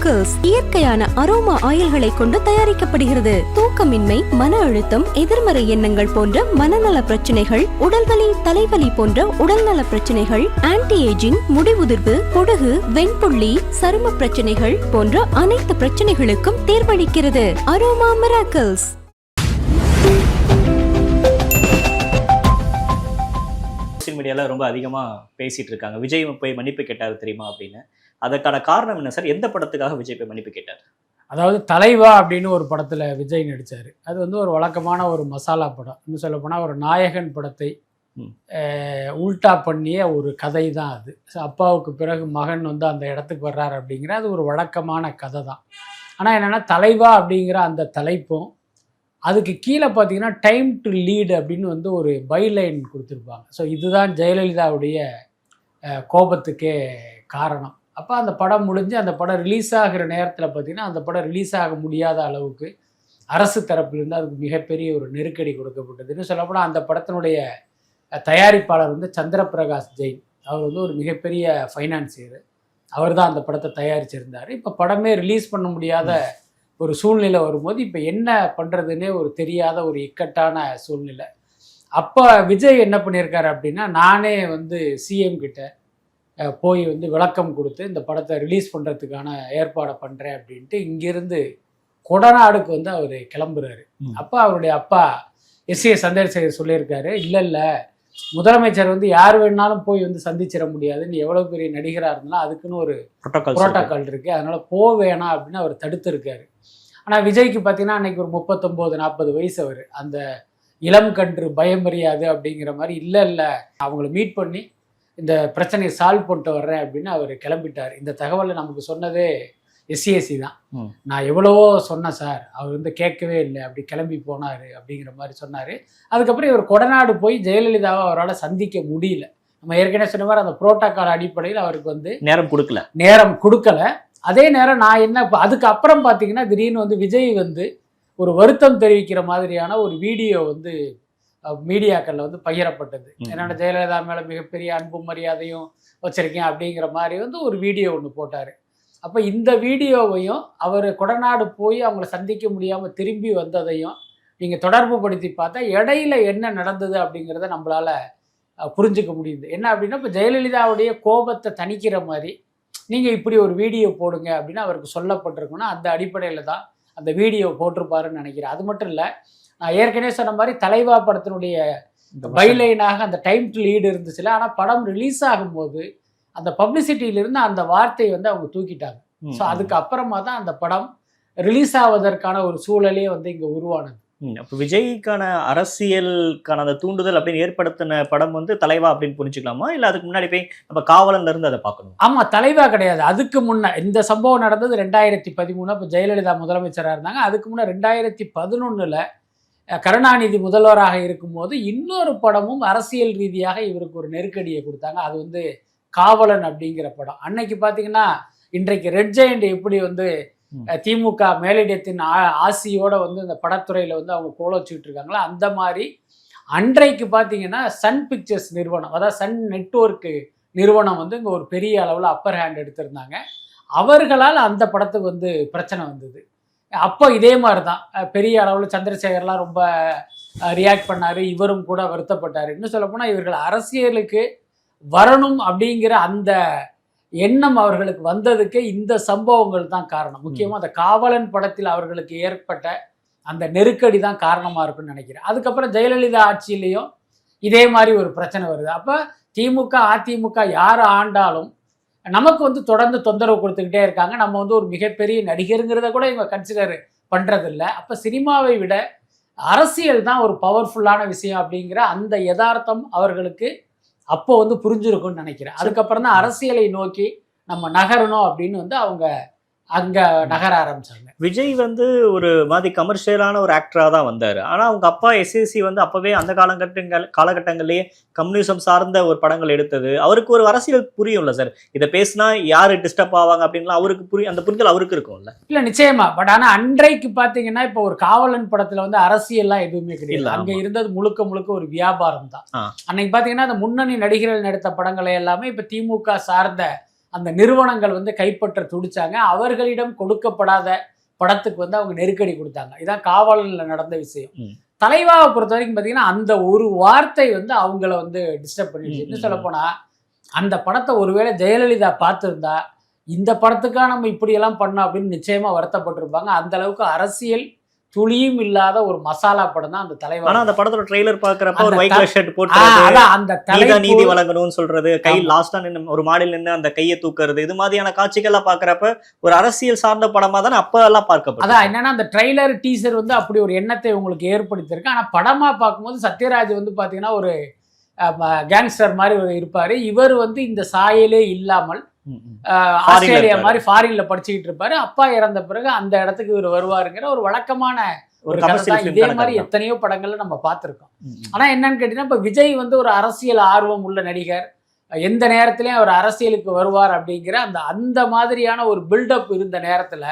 Aroma இயற்கையான aroma ஆயில்களை கொண்டு தயாரிக்கப்படுகிறது. தூக்கமின்மை மன அழுத்தம் எதிர்மறை எண்ணங்கள் போன்ற மனநல பிரச்சனைகள் உடல்வலி தலைவலி போன்ற உடல்நல பிரச்சனைகள் ஆன்டி ஏஜிங் முடிவுதிர்வு பொடுகு வெண்புள்ளி சரும பிரச்சனைகள் போன்ற அனைத்து பிரச்சனைகளுக்கும் தேர்வளிக்கிறது. அரோமா மிராக்கிள்ஸ் சோசியல் மீடியாவில் ரொம்ப அதிகமா பேசிட்டு இருக்காங்க. விஜய் போய் மன்னிப்பு கேட்டார் தெரியுமா அப்படின்னு? அதற்கான காரணம் என்ன சார்? எந்த படத்துக்காக விஜய் போய் மன்னிப்பு கேட்டார்? அதாவது தலைவா அப்படின்னு ஒரு படத்தில் விஜய் நடித்தார் அது வந்து ஒரு வழக்கமான ஒரு மசாலா படம். இன்னும் சொல்ல போனால் ஒரு நாயகன் படத்தை உல்டா பண்ணிய ஒரு கதை தான் அது. So, அப்பாவுக்கு பிறகு மகன் வந்து அந்த இடத்துக்கு வர்றாரு அப்படிங்கிற அது ஒரு வழக்கமான கதை தான் ஆனால் என்னென்னா தலைவா அப்படிங்கிற அந்த தலைப்பும் அதுக்கு கீழே பார்த்தீங்கன்னா டைம் டு லீடு அப்படின்னு வந்து ஒரு பைலைன் கொடுத்துருப்பாங்க. ஸோ இதுதான் ஜெயலலிதாவுடைய கோபத்துக்கே காரணம். அப்போ அந்த படம் முடிஞ்சு அந்த படம் ரிலீஸ் ஆகிற நேரத்தில் பார்த்தீங்கன்னா அந்த படம் ரிலீஸ் ஆக முடியாத அளவுக்கு அரசு தரப்பிலிருந்து அதுக்கு மிகப்பெரிய ஒரு நெருக்கடி கொடுக்கப்பட்டதுன்னு சொல்லப்போனால் அந்த படத்தினுடைய தயாரிப்பாளர் வந்து சந்திரபிரகாஷ் ஜெயின். அவர் வந்து ஒரு மிகப்பெரிய ஃபைனான்சியர் அவர் தான் அந்த படத்தை தயாரிச்சிருந்தார். இப்போ படமே ரிலீஸ் பண்ண முடியாத ஒரு சூழ்நிலை வரும்போது இப்போ என்ன பண்ணுறதுன்னே ஒரு தெரியாத ஒரு இக்கட்டான சூழ்நிலை. அப்போ விஜய் என்ன பண்ணியிருக்காரு அப்படின்னா நானே வந்து சிஎம் கிட்ட போய் வந்து விளக்கம் கொடுத்து இந்த படத்தை ரிலீஸ் பண்ணுறதுக்கான ஏற்பாடை பண்ணுறேன் அப்படின்ட்டு இங்கிருந்து கொடநாடுக்கு வந்து அவர் கிளம்புறாரு. அப்போ அவருடைய அப்பா எஸ் ஏ சந்திரசேகர் சொல்லியிருக்காரு இல்லை இல்லை முதலமைச்சர் வந்து யார் வேணாலும் போய் வந்து சந்திச்சிட முடியாது. நீ எவ்வளோ பெரிய நடிகராக இருந்தாலும் அதுக்குன்னு ஒரு புரோட்டோக்கால் இருக்குது அதனால் போக வேணாம் அப்படின்னு அவர் தடுத்திருக்காரு. ஆனால் விஜய்க்கு பார்த்தீங்கன்னா அன்னைக்கு ஒரு முப்பத்தொம்போது நாற்பது வயசு அவர். அந்த இளம் கன்று பயமறியாது அப்படிங்கிற மாதிரி இல்லை இல்லை அவங்கள மீட் பண்ணி இந்த பிரச்சனையை சால்வ் பண்ணிட்டு வர்றேன் அப்படின்னு அவர் கிளம்பிட்டார். இந்த தகவலை நமக்கு சொன்னதே எஸ்சிஎஸ்சி தான். நான் எவ்வளவோ சொன்னேன் சார் அவர் வந்து கேட்கவே இல்லை. அப்படி கிளம்பி போனார் அப்படிங்கிற மாதிரி சொன்னார். அதுக்கப்புறம் இவர் கொடநாடு போய் ஜெயலலிதாவை அவரால் சந்திக்க முடியல. நம்ம ஏற்கனவே சொன்ன மாதிரி அந்த புரோட்டோக்கால் அடிப்படையில் அவருக்கு வந்து நேரம் கொடுக்கல. நேரம் கொடுக்கல. அதே நேரம் நான் என்ன அதுக்கு அப்புறம் பார்த்தீங்கன்னா திடீர்னு வந்து விஜய் வந்து ஒரு வருத்தம் தெரிவிக்கிற மாதிரியான ஒரு வீடியோ வந்து மீடியாக்களில் வந்து பகிரப்பட்டது. என்னோட ஜெயலலிதா மேலே மிகப்பெரிய அன்பும் மரியாதையும் வச்சிருக்கேன் அப்படிங்கிற மாதிரி வந்து ஒரு வீடியோ ஒன்று போட்டார். அப்போ இந்த வீடியோவையும் அவர் கொடநாடு போய் அவங்கள சந்திக்க முடியாமல் திரும்பி வந்ததையும் நீங்கள் தொடர்பு படுத்தி பார்த்தா இடையில என்ன நடந்தது அப்படிங்கிறத நம்மளால் புரிஞ்சுக்க முடியுது. என்ன அப்படின்னா இப்போ ஜெயலலிதாவுடைய கோபத்தை தணிக்கிற மாதிரி நீங்கள் இப்படி ஒரு வீடியோ போடுங்க அப்படின்னு அவருக்கு சொல்லப்பட்டிருக்குன்னா அந்த அடிப்படையில் தான் அந்த வீடியோ போட்டிருப்பாருன்னு நினைக்கிறேன். அது மட்டும் இல்லை நான் ஏற்கனவே சொன்ன மாதிரி தலைவா படத்தினுடைய பைலைனாக அந்த டைம் டு லீடு இருந்துச்சுல. ஆனால் படம் ரிலீஸ் ஆகும்போது அந்த பப்ளிசிட்டியிலிருந்து அந்த வார்த்தையை வந்து அவங்க தூக்கிட்டாங்க. ஸோ அதுக்கு அப்புறமா தான் அந்த படம் ரிலீஸ் ஆவதற்கான ஒரு சூழலே வந்து இங்கே உருவானது. அப்ப விஜய்க்கான அரசியலுக்கான அந்த தூண்டுதல் அப்படின்னு ஏற்படுத்தின படம் வந்து தலைவா அப்படின்னு புரிஞ்சுக்கலாமா? இல்ல அதுக்கு முன்னாடி போய் நம்ம காவலன்ல இருந்து அதை பார்க்கணும்? ஆமாம் தலைவா கிடையாது. அதுக்கு முன்ன இந்த சம்பவம் நடந்தது ரெண்டாயிரத்தி பதிமூணு. இப்போ ஜெயலலிதா முதலமைச்சராக இருந்தாங்க. அதுக்கு முன்னே ரெண்டாயிரத்தி பதினொன்றில் கருணாநிதி முதல்வராக இருக்கும்போது இன்னொரு படமும் அரசியல் ரீதியாக இவருக்கு ஒரு நெருக்கடியை கொடுத்தாங்க. அது வந்து காவலன் அப்படிங்கிற படம். அன்னைக்கு பார்த்தீங்கன்னா இன்றைக்கு ரெட் ஜெயண்ட் எப்படி வந்து திமுக மேலிடத்தின் ஆசியோட வந்து இந்த படத்துறையில் வந்து அவங்க கோலோச்சிட்டு இருக்காங்களோ? அந்த மாதிரி அன்றைக்கு பார்த்தீங்கன்னா சன் பிக்சர்ஸ் நிறுவனம் அதாவது சன் நெட்வொர்க்கு நிறுவனம் வந்து இங்கே ஒரு பெரிய அளவில் அப்பர் ஹேண்ட் எடுத்திருந்தாங்க. அவர்களால் அந்த படத்துக்கு வந்து பிரச்சனை வந்தது. அப்போ இதே மாதிரி தான் பெரிய அளவில் சந்திரசேகர்லாம் ரொம்ப ரியாக்ட் பண்ணார். இவரும் கூட வருத்தப்பட்டார். இன்னும் சொல்லப்போனால் இவர்கள் அரசியலுக்கு வரணும் அப்படிங்கிற அந்த எண்ணம் அவர்களுக்கு வந்ததுக்கு இந்த சம்பவங்கள் தான் காரணம். முக்கியமாக அந்த காவலன் படத்தில் அவர்களுக்கு ஏற்பட்ட அந்த நெருக்கடி தான் காரணமாக இருக்குன்னு நினைக்கிறேன். அதுக்கப்புறம் ஜெயலலிதா ஆட்சியிலையும் இதே மாதிரி ஒரு பிரச்சனை வருது. அப்போ திமுக அதிமுக யார் ஆண்டாலும் நமக்கு வந்து தொடர்ந்து தொந்தரவு கொடுத்துக்கிட்டே இருக்காங்க. நம்ம வந்து ஒரு மிகப்பெரிய நடிகருங்கிறத கூட இவங்க கன்சிடர் பண்ணுறதில்ல அப்போ சினிமாவை விட அரசியல் தான் ஒரு பவர்ஃபுல்லான விஷயம் அப்படிங்கிற அந்த யதார்த்தம் அவர்களுக்கு அப்போ வந்து புரிஞ்சிருக்கும்னு நினைக்கிறேன். அதுக்கப்புறம் தான் அரசியலை நோக்கி நம்ம நகரணும் அப்படின்னு வந்து அவங்க அங்கே நகர ஆரம்பிச்சாங்க. விஜய் வந்து ஒரு மாதிரி கமர்ஷியலான ஒரு ஆக்டரா தான் வந்தாரு. ஆனா அவங்க அப்பா எஸ்எஸ்சி வந்து அப்பவே அந்த காலகட்டங்கள் காலகட்டங்கள்லயே கம்யூனிசம் சார்ந்த ஒரு படங்கள் எடுத்தது. அவருக்கு ஒரு அரசியல் புரியும்ல சார் இதை பேசினா யாரு டிஸ்டர்ப் ஆவாங்க அப்படின்லாம் அவருக்கு புரியும் அந்த புரிதல் அவருக்கு இருக்கும்ல? இல்ல நிச்சயமா. பட் ஆனா அன்றைக்கு பாத்தீங்கன்னா இப்போ ஒரு காவலன் படத்துல வந்து அரசியல்லாம் எதுவுமே கிடையாது. அங்க. இருந்தது முழுக்க முழுக்க ஒரு வியாபாரம் தான். அன்னைக்கு பாத்தீங்கன்னா அந்த முன்னணி நடிகர்கள் நடித்த படங்களை எல்லாமே இப்ப திமுக சார்ந்த அந்த நிறுவனங்கள் வந்து கைப்பற்ற துடிச்சாங்க. அவர்களிடம் கொடுக்கப்படாத படத்துக்கு வந்து அவங்க நெருக்கடி கொடுத்தாங்க. இதான் காவலனில் நடந்த விஷயம். தலைவாவை பொறுத்த வரைக்கும் பார்த்தீங்கன்னா அந்த ஒரு வார்த்தை வந்து அவங்கள வந்து டிஸ்டர்ப் பண்ணிடுச்சு. ம், இன்னும் ம், சொல்ல போனா அந்த படத்தை ஒருவேளை ஜெயலலிதா பார்த்துருந்தா இந்த படத்துக்கா நம்ம இப்படியெல்லாம் பண்ணோம் அப்படின்னு நிச்சயமா வருத்தப்பட்டிருப்பாங்க. அந்த அளவுக்கு அரசியல் துளியும் இல்லாத ஒரு மசாலா படம் தான் அந்த ஆனா தலைவர் அந்த படத்தோட ட்ரெய்லர் பாக்குறப்ப ஒரு ஒயிட் கலர் ஷர்ட் போட்டு அந்த நீதான் நீதி வழங்கணும்னு சொல்றது கை. லாஸ்டா நின்னு ஒரு மாடியில் நின்னு அந்த கையை தூக்குறது இது மாதிரியான காட்சிகள்லாம் பாக்குறப்ப ஒரு அரசியல் சார்ந்த படமா தானே அப்ப எல்லாம் பார்க்கப்படும் அதான் என்னன்னா அந்த ட்ரைலர் டீசர் வந்து அப்படி ஒரு எண்ணத்தை உங்களுக்கு ஏற்படுத்தியிருக்கு. ஆனா படமா பார்க்கும்போது சத்யராஜ் வந்து பாத்தீங்கன்னா ஒரு கேங்ஸ்டர் மாதிரி இருப்பாரு. இவர் வந்து இந்த சாயலே இல்லாமல் ஆஸ்திரேலியா. மாதிரி ஃபாரின்ல படிச்சுக்கிட்டு இருப்பாரு. அப்பா இறந்த பிறகு அந்த இடத்துக்கு இவர் வருவாருங்கிற ஒரு வழக்கமான ஒரு இதே மாதிரி எத்தனையோ படங்கள்ல நம்ம பார்த்திருக்கோம். ஆனா என்னன்னு கேட்டீங்கன்னா இப்ப விஜய் வந்து ஒரு அரசியல் ஆர்வம் உள்ள நடிகர். எந்த நேரத்திலயும் அவர் அரசியலுக்கு வருவார் அப்படிங்கிற அந்த அந்த மாதிரியான ஒரு பில்டப் இருந்த நேரத்துல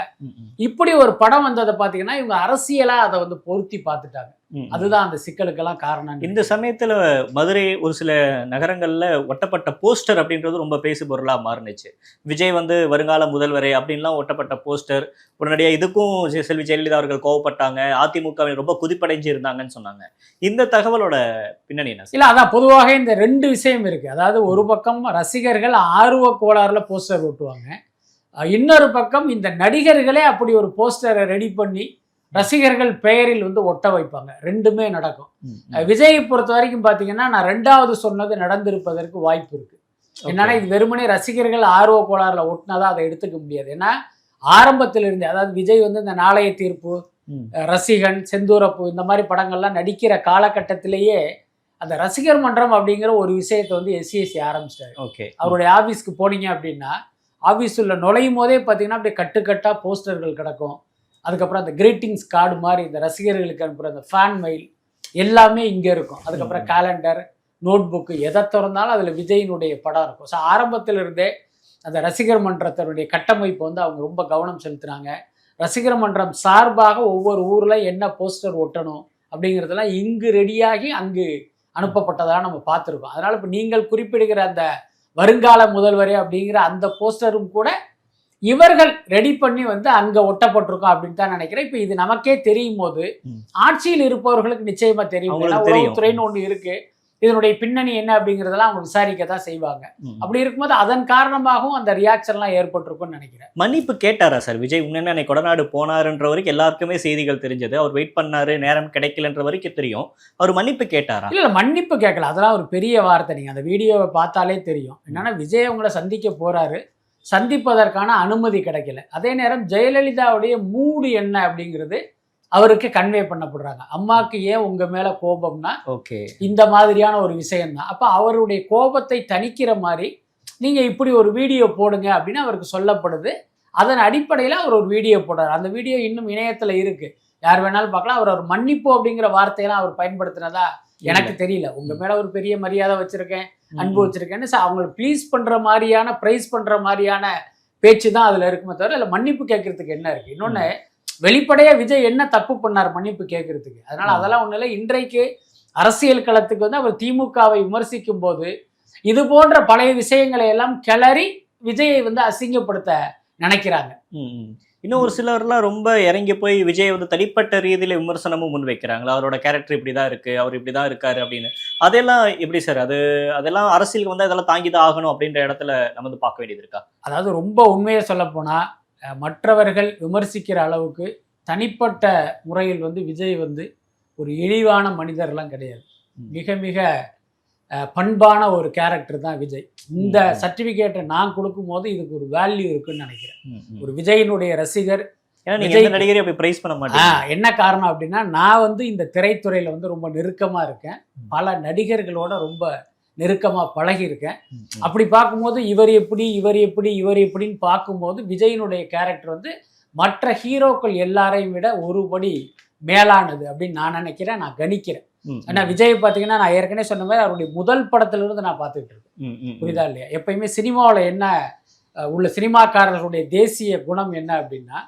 இப்படி ஒரு படம் வந்ததை பாத்தீங்கன்னா இவங்க அரசியலா அதை வந்து பொருத்தி பார்த்துட்டாங்க. அதுதான் அந்த சிக்கலுக்கெல்லாம் காரணம். இந்த சமயத்துல மதுரை ஒரு சில நகரங்கள்ல ஒட்டப்பட்ட போஸ்டர் அப்படின்றது ரொம்ப பேசு பொருளா மாறுனுச்சு. விஜய் வந்து வருங்கால முதல்வரே அப்படின்லாம் ஒட்டப்பட்ட போஸ்டர். உடனடியா இதுக்கும் செல்வி ஜெயலலிதா அவர்கள் கோவப்பட்டாங்க. அதிமுக ரொம்ப குதிப்படைஞ்சு இருந்தாங்கன்னு சொன்னாங்க. இந்த தகவலோட பின்னணி என்ன? இல்ல அதான் பொதுவாக இந்த ரெண்டு விஷயம் இருக்கு. அதாவது ஒரு பக்கம் ரசிகர்கள் ஆர்வ கோளாறுல போஸ்டர் ஒட்டுவாங்க. அஹ் இன்னொரு பக்கம் இந்த நடிகர்களே அப்படி ஒரு போஸ்டரை ரெடி பண்ணி ரசிகர்கள் பெயரில் வந்து ஒட்ட வைப்பாங்க. ரெண்டுமே நடக்கும். விஜயை பொறுத்த வரைக்கும் பாத்தீங்கன்னா நான் ரெண்டாவது சொன்னது நடந்திருப்பதற்கு வாய்ப்பு இருக்கு. என்னன்னா இது வெறுமனே ரசிகர்கள் ஆர்வ கோளாறுல ஒட்டினாதான் அதை எடுத்துக்க முடியாது. ஏன்னா ஆரம்பத்துல இருந்தே அதாவது விஜய் வந்து இந்த நாளைய தீர்ப்பு ரசிகன் செந்தூரப்பு இந்த மாதிரி படங்கள்லாம் நடிக்கிற காலகட்டத்திலேயே அந்த ரசிகர் மன்றம் அப்படிங்கிற ஒரு விஷயத்தை வந்து எஸ்சிஎஸ்சி ஆரம்பிச்சிட்டாரு. ஓகே. அவருடைய ஆபீஸ்க்கு போனீங்க அப்படின்னா ஆபீஸ் உள்ள நுழையும் போதே பார்த்தீங்கன்னா அப்படியே கட்டுக்கட்டா போஸ்டர்கள் கிடக்கும். அதுக்கப்புறம் அந்த கிரீட்டிங்ஸ் கார்டு மாதிரி இந்த ரசிகர்களுக்கு அனுப்புகிற அந்த ஃபேன் மெயில் எல்லாமே இங்கே இருக்கும். அதுக்கப்புறம். கேலண்டர் நோட் புக்கு எதை திறந்தாலும் அதில் விஜயினுடைய படம் இருக்கும். ஸோ ஆரம்பத்தில் இருந்தே அந்த ரசிகர் மன்றத்தினுடைய கட்டமைப்பு வந்து அவங்க ரொம்ப கவனம் செலுத்துனாங்க. ரசிகர் மன்றம் சார்பாக ஒவ்வொரு ஊரில் என்ன போஸ்டர் ஒட்டணும் அப்படிங்கிறதெல்லாம் இங்கு ரெடியாகி அங்கு அனுப்பப்பட்டதாக நம்ம பார்த்துருக்கோம். அதனால் இப்போ நீங்கள் குறிப்பிடுகிற அந்த வருங்கால முதல்வரே அப்படிங்கிற அந்த போஸ்டரும் கூட இவர்கள் ரெடி பண்ணி வந்து அங்க ஒட்டப்பட்டிருக்கோம் அப்படின்னு தான் நினைக்கிறேன். இப்போ இது நமக்கே தெரியும் போது. ஆட்சியில் இருப்பவர்களுக்கு நிச்சயமா தெரியும். உளவுத்துறைன்னு ஒண்ணு இருக்கு. இதனுடைய பின்னணி என்ன அப்படிங்கறதெல்லாம் அவங்க விசாரிக்க தான் செய்வாங்க. அப்படி இருக்கும்போது அதன் காரணமாகவும் அந்த ரியாக்ஷன்லாம் ஏற்பட்டிருக்கும்னு நினைக்கிறேன். மன்னிப்பு கேட்டாரா சார்? விஜய் உண்மையான அன்னைக்கு கொடநாடு போனாருன்ற வரைக்கும் எல்லாருக்குமே செய்திகள் தெரிஞ்சது. அவர் வெயிட் பண்ணாரு நேரம் கிடைக்கலன்ற வரைக்கும் தெரியும். அவர் மன்னிப்பு கேட்டாரா? இல்ல இல்ல மன்னிப்பு கேட்கல. அதெல்லாம் ஒரு பெரிய வார்த்தை. நீங்க அந்த வீடியோவை பார்த்தாலே தெரியும். என்னன்னா விஜய் உங்களை சந்திக்க போறாரு. சந்திப்பதற்கான அனுமதி கிடைக்கல. அதே நேரம் ஜெயலலிதாவுடைய மூடு என்ன அப்படிங்கிறது அவருக்கு கன்வே பண்ணப்படுறாங்க. அம்மாக்கு ஏன் உங்க மேல கோபம்னா ஓகே. இந்த மாதிரியான ஒரு விஷயம் தான் அப்ப அவருடைய கோபத்தை தணிக்கிற மாதிரி நீங்க இப்படி ஒரு வீடியோ போடுங்க அப்படின்னு அவருக்கு சொல்லப்படுது. அதன் அடிப்படையில் அவர் ஒரு வீடியோ போடுறாரு. அந்த வீடியோ இன்னும் இணையத்துல இருக்கு. யார் வேணாலும் பார்க்கலாம். அவர் ஒரு மன்னிப்பு அப்படிங்கிற வார்த்தையெல்லாம் அவர் பயன்படுத்தினதா எனக்கு தெரியல. உங்க மேல ஒரு பெரிய மரியாதை வச்சிருக்கேன். அன்பு வச்சிருக்கேன்னு. ச- அவங்களை ப்ளீஸ் பண்ற மாதிரியான ப்ரைஸ் பண்ற மாதிரியான பேச்சு தான் அதுல இருக்குமே தவிர இல்ல மன்னிப்பு கேட்கறதுக்கு என்ன இருக்கு? இன்னொன்னு வெளிப்படையா விஜய் என்ன தப்பு பண்ணார் மன்னிப்பு கேட்கறதுக்கு? அதனால. அதெல்லாம் ஒண்ணு இல்லை. இன்றைக்கு அரசியல் களத்துக்கு வந்து அவர் திமுகவை விமர்சிக்கும் போது இது போன்ற பழைய விஷயங்களை எல்லாம் கிளறி விஜயை வந்து அசிங்கப்படுத்த நினைக்கிறாங்க. இன்னும் ஒரு சிலர்லாம் ரொம்ப இறங்கி போய் விஜய் வந்து தனிப்பட்ட ரீதியில விமர்சனமும் முன் வைக்கிறாங்களா அவரோட கேரக்டர் இப்படிதான் இருக்கு அவர் இப்படிதான் இருக்காரு அப்படின்னு. அதெல்லாம் எப்படி சார் அது அதெல்லாம் அரசியலுக்கு வந்து அதெல்லாம் தாங்கி தான் ஆகணும் அப்படின்ற இடத்துல நம்ம வந்து பார்க்க வேண்டியது இருக்கா? அதாவது ரொம்ப உண்மையை சொல்ல போனா அஹ், மற்றவர்கள் விமர்சிக்கிற அளவுக்கு தனிப்பட்ட முறையில் வந்து விஜய் வந்து ஒரு இழிவான மனிதர்லாம் கிடையாது. மிக மிக பண்பான ஒரு கேரக்டர் தான் விஜய் இந்த ம். சர்டிபிகேட்டை நான் கொடுக்கும்போது இதுக்கு ஒரு வேல்யூ இருக்குன்னு நினைக்கிறேன். ஒரு விஜயினுடைய ரசிகர் விஜய் நடிகரையும் அப்படி பிரைஸ் பண்ண ஆ, மாட்டீங்க என்ன காரணம் அப்படின்னா நான் வந்து இந்த திரைத்துறையில வந்து ரொம்ப நெருக்கமா இருக்கேன். பல நடிகர்களோட ரொம்ப நெருக்கமா பழகி இருக்கேன் ம், ம். அப்படி பார்க்கும்போது இவர் எப்படி இவர் எப்படி இவர் எப்படின்னு பார்க்கும்போது விஜயினுடைய கேரக்டர் வந்து மற்ற ஹீரோக்கள் எல்லாரையும் விட ஒருபடி மேலானது அப்படின்னு நான் நினைக்கிறேன் நான் கணிக்கிறேன் ஏன்னா விஜய் பார்த்தீங்கன்னா நான் ஏற்கனவே சொன்ன மாதிரி அவருடைய முதல் படத்துல இருந்து நான் பார்த்துட்டு இருக்கேன். புரியுதா இல்லையா? எப்பயுமே சினிமாவில் என்ன உள்ள சினிமாக்காரர்களுடைய தேசிய குணம் என்ன அப்படின்னா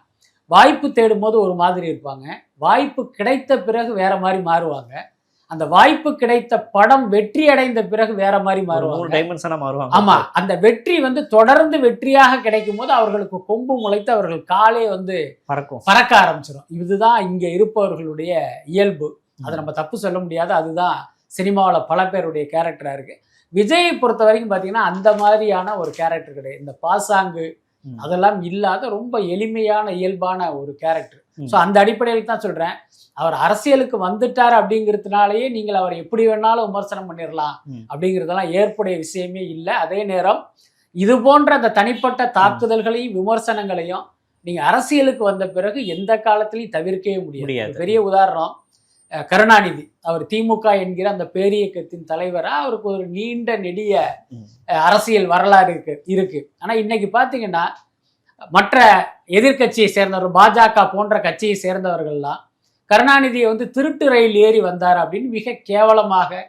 வாய்ப்பு தேடும் போது ஒரு மாதிரி இருப்பாங்க. வாய்ப்பு கிடைத்த பிறகு வேற மாதிரி மாறுவாங்க. அந்த வாய்ப்பு கிடைத்த படம் வெற்றி அடைந்த பிறகு வேற மாதிரி மாறுவாங்க. ஆமா அந்த வெற்றி வந்து தொடர்ந்து வெற்றியாக கிடைக்கும் போது அவர்களுக்கு கொம்பு முளைத்து அவர்கள் காலே வந்து பறக்கும். பறக்க ஆரம்பிச்சிடும் இதுதான் இங்க இருப்பவர்களுடைய இயல்பு. அதை நம்ம தப்பு சொல்ல முடியாது. அதுதான் சினிமாவில் பல பேருடைய கேரக்டரா இருக்கு. விஜயை பொறுத்த வரைக்கும் பார்த்தீங்கன்னா அந்த மாதிரியான ஒரு கேரக்டர் கிடையாது. இந்த பாசாங்கு. அதெல்லாம் இல்லாத ரொம்ப எளிமையான இயல்பான ஒரு கேரக்டர். ஸோ அந்த அடிப்படையில் தான் சொல்றேன். அவர் அரசியலுக்கு வந்துட்டார் அப்படிங்கிறதுனாலயே நீங்கள் அவரை எப்படி வேணாலும் விமர்சனம் பண்ணிடலாம். அப்படிங்கிறதெல்லாம் ஏற்புடைய விஷயமே இல்லை. அதே நேரம் இது போன்ற அந்த தனிப்பட்ட தாக்குதல்களையும் விமர்சனங்களையும் நீங்க அரசியலுக்கு வந்த பிறகு எந்த காலத்திலையும் தவிர்க்கவே முடியாது. பெரிய உதாரணம். கருணாநிதி. அவர் திமுக என்கிற அந்த பேரியக்கத்தின் தலைவரா அவருக்கு ஒரு நீண்ட நெடிய அரசியல் வரலாறு இருக்கு இருக்கு. ஆனா இன்னைக்கு பாத்தீங்கன்னா மற்ற எதிர்க்கட்சியை சேர்ந்தவர் பாஜக போன்ற கட்சியை சேர்ந்தவர்கள்லாம் கருணாநிதியை வந்து திருட்டு ரயில் ஏறி வந்தார் அப்படின்னு மிக கேவலமாக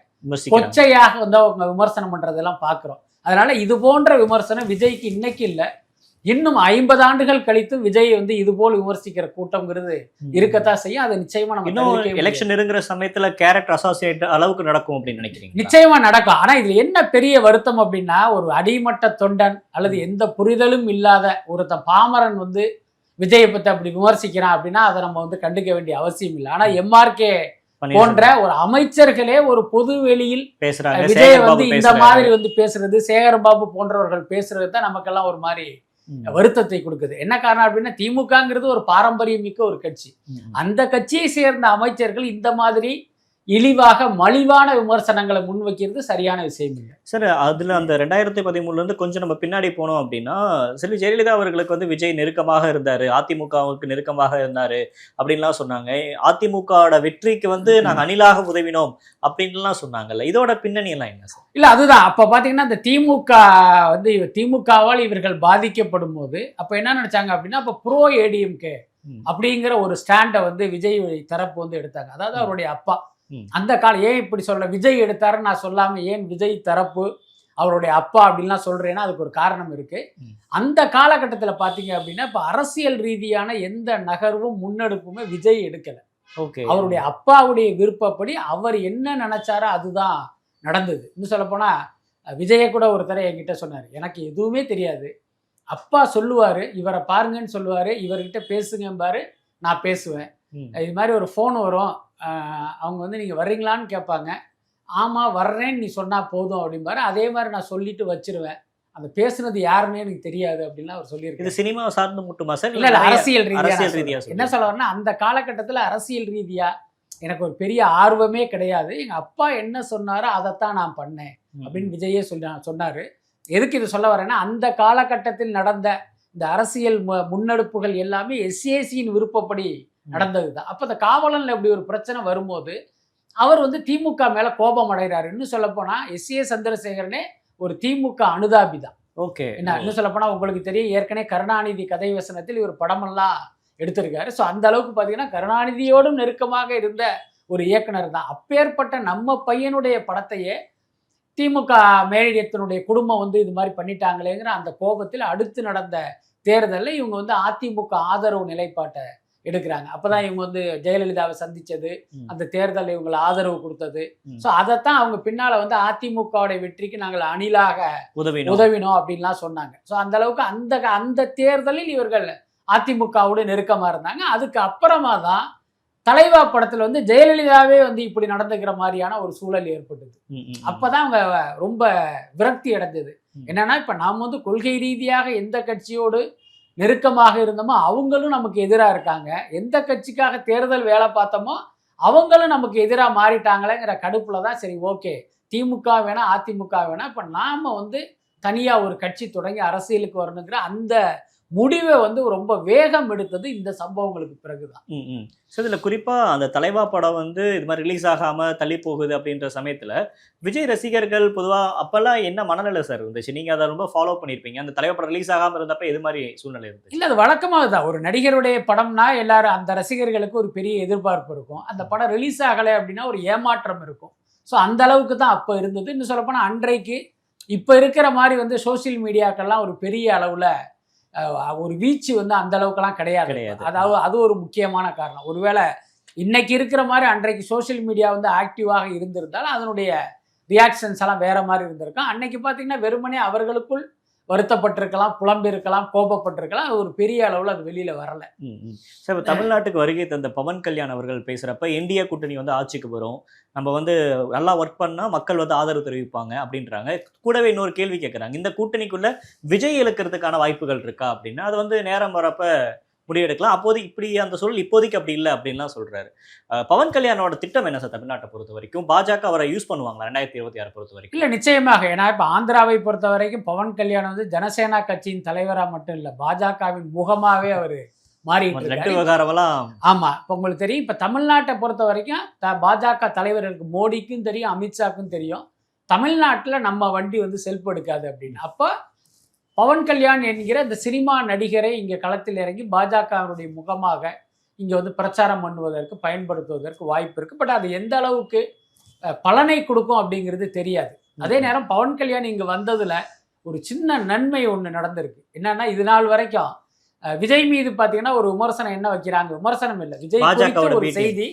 கொச்சையாக வந்து அவங்க விமர்சனம் பண்றதெல்லாம் பார்க்குறோம் அதனால இது போன்ற விமர்சனம் விஜய்க்கு இன்னைக்கு இல்லை. இன்னும் ஐம்பது ஆண்டுகள் கழித்து விஜய் வந்து இது போல் விமர்சிக்கிற கூட்டம்ங்கிறது. இருக்கத்தான் செய்யும் அதை நிச்சயமா நம்ம இன்னும். எலெக்ஷன் நெருங்குற சமயத்துல கேரக்டர் அசோசியேட் அளவுக்கு நடக்கும் அப்படின்னு நினைக்கிறீங்க நிச்சயமா நடக்கும் ஆனா இதுல என்ன பெரிய வருத்தம் அப்படின்னா ஒரு அடிமட்ட தொண்டன் அல்லது எந்த புரிதலும் இல்லாத ஒருத்தன் பாமரன் வந்து விஜயை பத்தி அப்படி விமர்சிக்கிறான் அப்படின்னா அதை நம்ம வந்து கண்டுக்க வேண்டிய அவசியம் இல்லை ஆனா எம்ஆர்கே போன்ற ஒரு அமைச்சர்களே ஒரு பொது வெளியில் பேசுறாங்க விஜய் வந்து இந்த. மாதிரி வந்து பேசுறது சேகரபாபு போன்றவர்கள் பேசுறது தான் நமக்கெல்லாம் ஒரு மாதிரி. வருத்தத்தை கொடுக்குது. என்ன காரணம் அப்படின்னா திமுகங்கிறது ஒரு பாரம்பரியம் மிக்க ஒரு கட்சி. அந்த கட்சியை சேர்ந்த அமைச்சர்கள் இந்த மாதிரி இழிவாக மலிவான விமர்சனங்களை முன்வைக்கிறது சரியான விஷயம் இல்லை. சார் அதுல அந்த ரெண்டாயிரத்தி பதிமூணுல இருந்து கொஞ்சம் நம்ம பின்னாடி போனோம் அப்படின்னா செல்வி ஜெயலலிதா அவர்களுக்கு வந்து விஜய் நெருக்கமாக இருந்தாரு அதிமுகவுக்கு நெருக்கமாக இருந்தாரு அப்படின்லாம் சொன்னாங்க. அதிமுகவோட வெற்றிக்கு வந்து நாங்க அணிலாக உதவினோம் அப்படின்லாம் சொன்னாங்கல்ல. இதோட பின்னணி எல்லாம் என்ன சார்? இல்ல அதுதான். அப்ப பாத்தீங்கன்னா இந்த திமுக வந்து திமுகவால் இவர்கள் பாதிக்கப்படும் போது அப்ப என்ன நினைச்சாங்க அப்படின்னா அப்ப ப்ரோ ஏடிஎம்கே. அப்படிங்கிற ஒரு ஸ்டாண்டை வந்து விஜய் தரப்பு வந்து எடுத்தாங்க. அதாவது. அவருடைய அப்பா. அந்த காலம் ஏன் இப்படி சொல்ல விஜய் எடுத்தாருன்னு நான் சொல்லாம ஏன் விஜய் தரப்பு அவருடைய அப்பா அப்படின்லாம் சொல்றேன்னா அதுக்கு ஒரு காரணம் இருக்கு. அந்த காலகட்டத்தில் பார்த்தீங்க அப்படின்னா இப்போ அரசியல் ரீதியான எந்த நகர்வும் முன்னெடுப்புமே விஜய் எடுக்கல. ஓகே. அவருடைய அப்பாவுடைய விருப்பப்படி அவர் என்ன நினைச்சாரோ அதுதான் நடந்தது. இன்னும் சொல்லப்போனா விஜய கூட ஒரு தடவை என்கிட்ட சொன்னார். எனக்கு எதுவுமே தெரியாது. அப்பா சொல்லுவார் இவரை பாருங்கன்னு சொல்லுவார். இவர்கிட்ட பேசுங்கம்பாரு. நான் பேசுவேன். இது மாதிரி ஒரு ஃபோன் வரும். அவங்க வந்து நீங்கள் வர்றீங்களான்னு கேட்பாங்க. ஆமாம் வர்றேன்னு நீ சொன்னால் போதும் அப்படிம்பாரு. அதே மாதிரி நான் சொல்லிட்டு வச்சிருவேன். அந்த பேசுனது யாருன்னே எனக்கு தெரியாது அப்படின்லாம் அவர் இது சொல்லியிருக்காரு. சினிமா சார்ந்து மட்டுமா சார்? இல்ல அரசியல் ரீதியா அரசியல் நான் ரீதியா சொல்றேன். என்ன சொல்ல வரேன்னா அந்த காலகட்டத்தில் அரசியல் ரீதியா எனக்கு ஒரு பெரிய ஆர்வமே கிடையாது. எங்க அப்பா என்ன சொன்னாரோ அதைத்தான் நான் பண்ணேன். அப்படின்னு விஜயே சொல்ல சொன்னாரு. எதுக்கு இது சொல்ல வரேன்னா அந்த காலகட்டத்தில் நடந்த இந்த அரசியல் முன்னெடுப்புகள் எல்லாமே எஸ்ஏசியின் விருப்பப்படி நடந்தது தான் அப்போ இந்த காவலன்ல இப்படி ஒரு பிரச்சனை வரும்போது அவர் வந்து திமுக மேல கோபம் அடைகிறாரு. இன்னும் சொல்ல போனா எஸ் ஏ சந்திரசேகரனே ஒரு திமுக அனுதாபி தான் ஓகே. என்ன இன்னும் சொல்ல போனா உங்களுக்கு தெரியும் ஏற்கனவே கருணாநிதி கதை வசனத்தில் இவர் படமெல்லாம் எடுத்திருக்காரு. ஸோ அந்த அளவுக்கு பார்த்தீங்கன்னா கருணாநிதியோடும் நெருக்கமாக இருந்த ஒரு இயக்குனர் தான். அப்பேற்பட்ட நம்ம பையனுடைய படத்தையே திமுக மேலிடத்தினுடைய குடும்பம் வந்து இது மாதிரி பண்ணிட்டாங்களேங்கிற அந்த கோபத்தில் அடுத்து நடந்த தேர்தலில் இவங்க வந்து அதிமுக ஆதரவு நிலைப்பாட்டை எடுக்கிறாங்க. அப்பதான் இவங்க வந்து ஜெயலலிதாவை சந்திச்சது. அந்த தேர்தலில் இவங்களை ஆதரவு கொடுத்தது. ஸோ அதைத்தான் அவங்க பின்னால வந்து அதிமுகவுடைய வெற்றிக்கு நாங்கள் அணிலாக உதவி உதவினோம் அப்படின்லாம் சொன்னாங்க. ஸோ அந்த அளவுக்கு அந்த அந்த தேர்தலில் இவர்கள் அதிமுகவோடு நெருக்கமா இருந்தாங்க. அதுக்கு அப்புறமா தான் தலைவா படத்துல வந்து ஜெயலலிதாவே வந்து இப்படி நடந்துக்கிற மாதிரியான ஒரு சூழல் ஏற்பட்டது. அப்பதான் அவங்க ரொம்ப விரக்தி அடைஞ்சது. என்னன்னா இப்ப நாம் வந்து கொள்கை ரீதியாக எந்த கட்சியோடு நெருக்கமாக இருந்தோமோ அவங்களும் நமக்கு எதிராக இருக்காங்க. எந்த கட்சிக்காக தேர்தல் வேலை பார்த்தோமோ அவங்களும் நமக்கு எதிராக மாறிட்டாங்களேங்கிற கடுப்பில் தான் சரி ஓகே. திமுக வேணா அதிமுக வேணா இப்போ நாம் வந்து தனியாக ஒரு கட்சி தொடங்கி அரசியலுக்கு வரணுங்கிற அந்த முடிவை வந்து ரொம்ப வேகம் எடுத்தது இந்த சம்பவங்களுக்கு பிறகுதான். ம். ஸோ இதில் குறிப்பாக அந்த தலைவா படம் வந்து இது மாதிரி ரிலீஸ் ஆகாமல் தள்ளி போகுது அப்படின்ற சமயத்தில் விஜய் ரசிகர்கள் பொதுவாக அப்போல்லாம் என்ன மனநிலை சார் இருந்துச்சு? நீங்கள் அதை ரொம்ப ஃபாலோ பண்ணியிருப்பீங்க அந்த தலைவா படம் ரிலீஸ் ஆகாமல் இருந்தப்ப எது மாதிரி சூழ்நிலை இருந்துச்சு? இல்ல அது வழக்கமாக தான் ஒரு நடிகருடைய படம்னா எல்லாரும் அந்த ரசிகர்களுக்கு ஒரு பெரிய எதிர்பார்ப்பு இருக்கும். அந்த படம் ரிலீஸ் ஆகலை அப்படின்னா ஒரு ஏமாற்றம் இருக்கும். ஸோ அந்த அளவுக்கு தான் அப்போ இருந்தது. இன்னும் சொல்லப்போனால் அன்றைக்கு இப்போ இருக்கிற மாதிரி வந்து சோஷியல் மீடியாக்கெல்லாம் ஒரு பெரிய அளவில் ஒரு வீச்சு வந்து அந்த அளவுக்கெல்லாம் கிடையாது. கிடையாது. அதாவது அது ஒரு முக்கியமான காரணம். ஒருவேளை இன்னைக்கு இருக்கிற மாதிரி அன்றைக்கு சோஷியல் மீடியா வந்து ஆக்டிவாக இருந்திருந்தால் அதனுடைய ரியாக்ஷன்ஸ் எல்லாம் வேற மாதிரி இருந்திருக்கும். அன்னைக்கு பார்த்தீங்கன்னா வெறுமனே அவர்களுக்குள் வருத்தப்பட்டிருக்கலாம் புலம்பிருக்கலாம் கோபப்பட்டிருக்கலாம். ஒரு பெரிய அளவில் அது வெளியில் வரல. சார் இப்போ தமிழ்நாட்டுக்கு வருகை தந்த பவன் கல்யாண் அவர்கள் பேசுகிறப்ப இந்தியா கூட்டணி வந்து ஆட்சிக்கு வரும். நம்ம வந்து நல்லா ஒர்க் பண்ணால் மக்கள் வந்து ஆதரவு தெரிவிப்பாங்க அப்படின்றாங்க. கூடவே இன்னொரு கேள்வி கேட்குறாங்க இந்த கூட்டணிக்குள்ளே விஜய் இழுக்கிறதுக்கான வாய்ப்புகள் இருக்கா அப்படின்னா அது வந்து நேரம் வரப்போ முடிவெடுக்கலாம். அப்போது இப்படி அந்த சூழல் இப்போதைக்கு அப்படி இல்லை அப்படின்லாம் சொல்றாரு. அஹ் பவன் கல்யாணோட திட்டம் என்ன சார் தமிழ்நாட்டை பொறுத்த வரைக்கும்? பாஜக அவரை யூஸ் பண்ணுவாங்களா ரெண்டாயிரத்தி இருபத்தி ஆறு பொறுத்த வரைக்கும்? இல்ல நிச்சயமாக. ஏன்னா இப்ப ஆந்திராவை பொறுத்த வரைக்கும் பவன் கல்யாண் வந்து ஜனசேனா கட்சியின் தலைவரா மட்டும் இல்ல பாஜகவின் முகமாவே அவர் இருக்காரு. விவகாரமெல்லாம் ஆமா. இப்போ உங்களுக்கு தெரியும் இப்போ தமிழ்நாட்டை பொறுத்த வரைக்கும் த- பாஜக தலைவர்களுக்கு மோடிக்கும் தெரியும் அமித்ஷாக்கும் தெரியும். தமிழ்நாட்டில் நம்ம வண்டி வந்து செல்ஃப் எடுக்காது அப்படின்னு. அப்போ பவன் கல்யாண் என்கிற இந்த சினிமா நடிகரை இங்கே களத்தில் இறங்கி பாஜகவினுடைய முகமாக இங்கே வந்து பிரச்சாரம் பண்ணுவதற்கு பயன்படுத்துவதற்கு வாய்ப்பு இருக்கு. பட் அது எந்த அளவுக்கு பலனை கொடுக்கும் அப்படிங்கிறது தெரியாது. அதே நேரம் பவன் கல்யாண் இங்கே வந்ததுல ஒரு சின்ன நன்மை ஒன்று நடந்திருக்கு. என்னன்னா இது நாள் வரைக்கும் விஜய் மீது பார்த்தீங்கன்னா ஒரு விமர்சனம் என்ன வைக்கிறாங்க? விமர்சனம் இல்லை. விஜய் ஒரு. செய்தி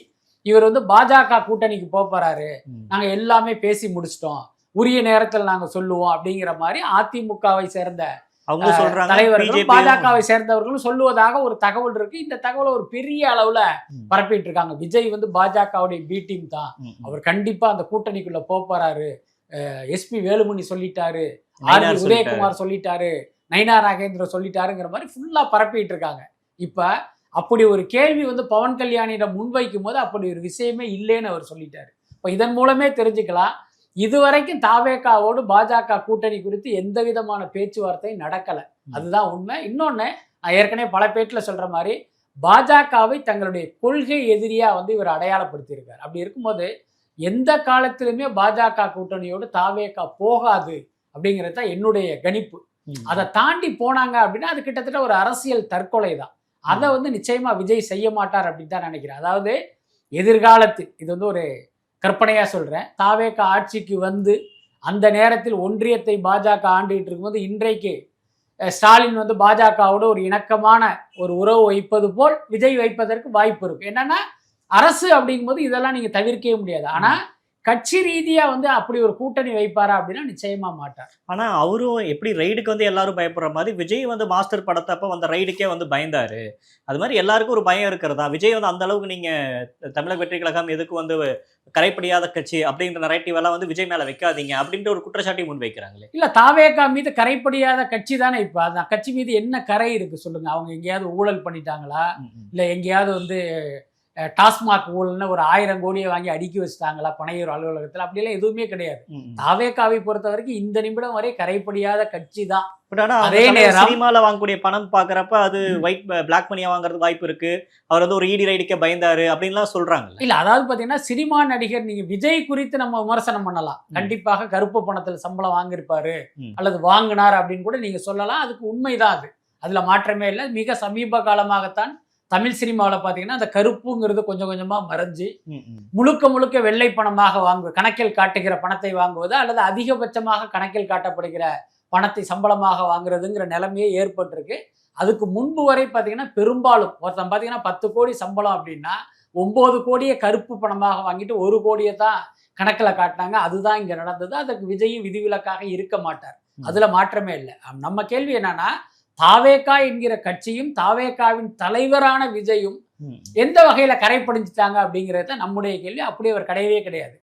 இவர் வந்து பாஜக கூட்டணிக்கு போக போறாரு. ம். நாங்க எல்லாமே பேசி முடிச்சிட்டோம். உரிய நேரத்தில் நாங்க சொல்லுவோம் அப்படிங்கிற மாதிரி அதிமுகவை சேர்ந்த அவங்க சொல்றாங்க தலைவர்களும் பாஜகவை சேர்ந்தவர்களும் சொல்லுவதாக ஒரு தகவல் இருக்கு. இந்த தகவலை ஒரு பெரிய அளவுல. பரப்பிட்டு இருக்காங்க. விஜய் வந்து பாஜகவுடைய பி டீம் தான். அவர் கண்டிப்பா அந்த கூட்டணிக்குள்ள போறாரு. எஸ்பி வேலுமணி சொல்லிட்டாரு. ஆர் உதயகுமார் சொல்லிட்டாரு. நயினா நாகேந்திர சொல்லிட்டாருங்கிற மாதிரி ஃபுல்லா பரப்பிட்டு இருக்காங்க. இப்ப அப்படி ஒரு கேள்வி வந்து பவன் கல்யாணிடம் முன்வைக்கும் போது அப்படி ஒரு விஷயமே இல்லைன்னு அவர் சொல்லிட்டாரு. இப்போ இதன் மூலமே தெரிஞ்சுக்கலாம். இதுவரைக்கும் தாவேகாவோடு பாஜக கூட்டணி குறித்து எந்த விதமான பேச்சுவார்த்தையும் நடக்கல. அதுதான் உண்மை. இன்னொன்னு நான் ஏற்கனவே பல பேட்டில் சொல்ற மாதிரி பாஜகவை தங்களுடைய கொள்கை எதிரியா வந்து இவர் அடையாளப்படுத்தியிருக்கார். அப்படி இருக்கும்போது எந்த காலத்திலுமே பாஜக கூட்டணியோடு தாவேகா போகாது அப்படிங்கிறது தான் என்னுடைய கணிப்பு. அதை தாண்டி போனாங்க அப்படின்னா அது கிட்டத்தட்ட ஒரு அரசியல் தற்கொலை தான். அதை வந்து நிச்சயமா விஜய் செய்ய மாட்டார் அப்படின்னு தான் நினைக்கிறேன். அதாவது எதிர்காலத்தில் இது வந்து ஒரு கற்பனையாக சொல்கிறேன் தாவேக ஆட்சிக்கு வந்து அந்த நேரத்தில் ஒன்றியத்தை பாஜக ஆண்டுகிட்டு இருக்கும்போது இன்றைக்கு ஸ்டாலின் வந்து பாஜகவோட ஒரு இணக்கமான ஒரு உறவு வைப்பது போல் விஜய் வைப்பதற்கு வாய்ப்பு இருக்கும் என்னன்னா அரசு அப்படிங்கும்போது இதெல்லாம் நீங்கள் தவிர்க்கவே முடியாது. ஆனால் கட்சி ரீதியா வந்து அப்படி ஒரு கூட்டணி வைப்பாரா அப்படின்னா நிச்சயமா மாட்டார். ஆனா அவரும் எப்படி ரைடுக்கு வந்து எல்லாரும் பயப்படுற மாதிரி விஜய் வந்து மாஸ்டர் படத்தப்ப அந்த ரைடுக்கே வந்து பயந்தாரு. அது மாதிரி எல்லாருக்கும் ஒரு பயம் இருக்கிறதா? விஜய் வந்து அந்த அளவுக்கு நீங்க தமிழக வெற்றி கழகம் எதுக்கு வந்து கரைப்படியாத கட்சி அப்படின்ற நரேட்டிவ் எல்லாம் வந்து விஜய் மேல வைக்காதீங்க அப்படின்ற ஒரு குற்றச்சாட்டை முன் வைக்கிறாங்களே இல்ல தாவேகா மீது கரைப்படியாத கட்சி தானே இப்ப? அந்த கட்சி மீது என்ன கரை இருக்கு சொல்லுங்க. அவங்க எங்கேயாவது ஊழல் பண்ணிட்டாங்களா? இல்ல எங்கேயாவது வந்து டாஸ்மாக் ஊழல்னு ஒரு ஆயிரம் கோடியை வாங்கி அடுக்கி வச்சுட்டாங்களா பனையூர் அலுவலகத்துல? அப்படியெல்லாம் எதுவுமே கிடையாது. தாவேகாவை பொறுத்த வரைக்கும் இந்த நிமிடம் வரை கரைப்படியாத கட்சி தான். அதே நேரம் சினிமால வாங்கக்கூடிய பணம் பாக்குறப்ப அது. ஒயிட் பிளாக் மணியா வாங்குறது வாய்ப்பு இருக்கு. அவர் வந்து ஒரு ஈடி ரைடுக்கே பயந்தாரு அப்படின்லாம் சொல்றாங்கல்ல. இல்ல அதாவது பாத்தீங்கன்னா சினிமா நடிகர் நீங்க விஜய் குறித்து நம்ம விமர்சனம் பண்ணலாம். கண்டிப்பாக கருப்பு பணத்துல சம்பளம் வாங்கியிருப்பாரு. அல்லது வாங்கினார் அப்படின்னு கூட நீங்க சொல்லலாம். அதுக்கு உண்மைதான் அது. அதுல மாற்றமே இல்லை. மிக சமீப காலமாகத்தான் தமிழ் சினிமாவில் பார்த்தீங்கன்னா அந்த கருப்புங்கிறது கொஞ்சம் கொஞ்சமா மறைஞ்சு. முழுக்க முழுக்க வெள்ளை பணமாக வாங்கு கணக்கில் காட்டுகிற பணத்தை வாங்குவது அல்லது அதிகபட்சமாக கணக்கில் காட்டப்படுகிற பணத்தை சம்பளமாக வாங்குறதுங்கிற நிலைமையே ஏற்பட்டிருக்கு. அதுக்கு முன்பு வரை பார்த்தீங்கன்னா பெரும்பாலும் ஒருத்தன் பார்த்தீங்கன்னா பத்து கோடி சம்பளம் அப்படின்னா ஒன்பது கோடியை கருப்பு பணமாக வாங்கிட்டு ஒரு கோடியை தான் கணக்கில் காட்டினாங்க. அதுதான் இங்கே நடந்தது. அதற்கு விஜயும் விதிவிலக்காக இருக்க மாட்டார். அதுல மாற்றமே இல்லை. நம்ம கேள்வி என்னன்னா தாவேகா என்கிற கட்சியும் தாவேகாவின் தலைவரான விஜயும். எந்த வகையில கரைப்படிஞ்சிட்டாங்க அப்படிங்கிறது நம்முடைய கேள்வி அப்படி அவர் கிடையவே கிடையாது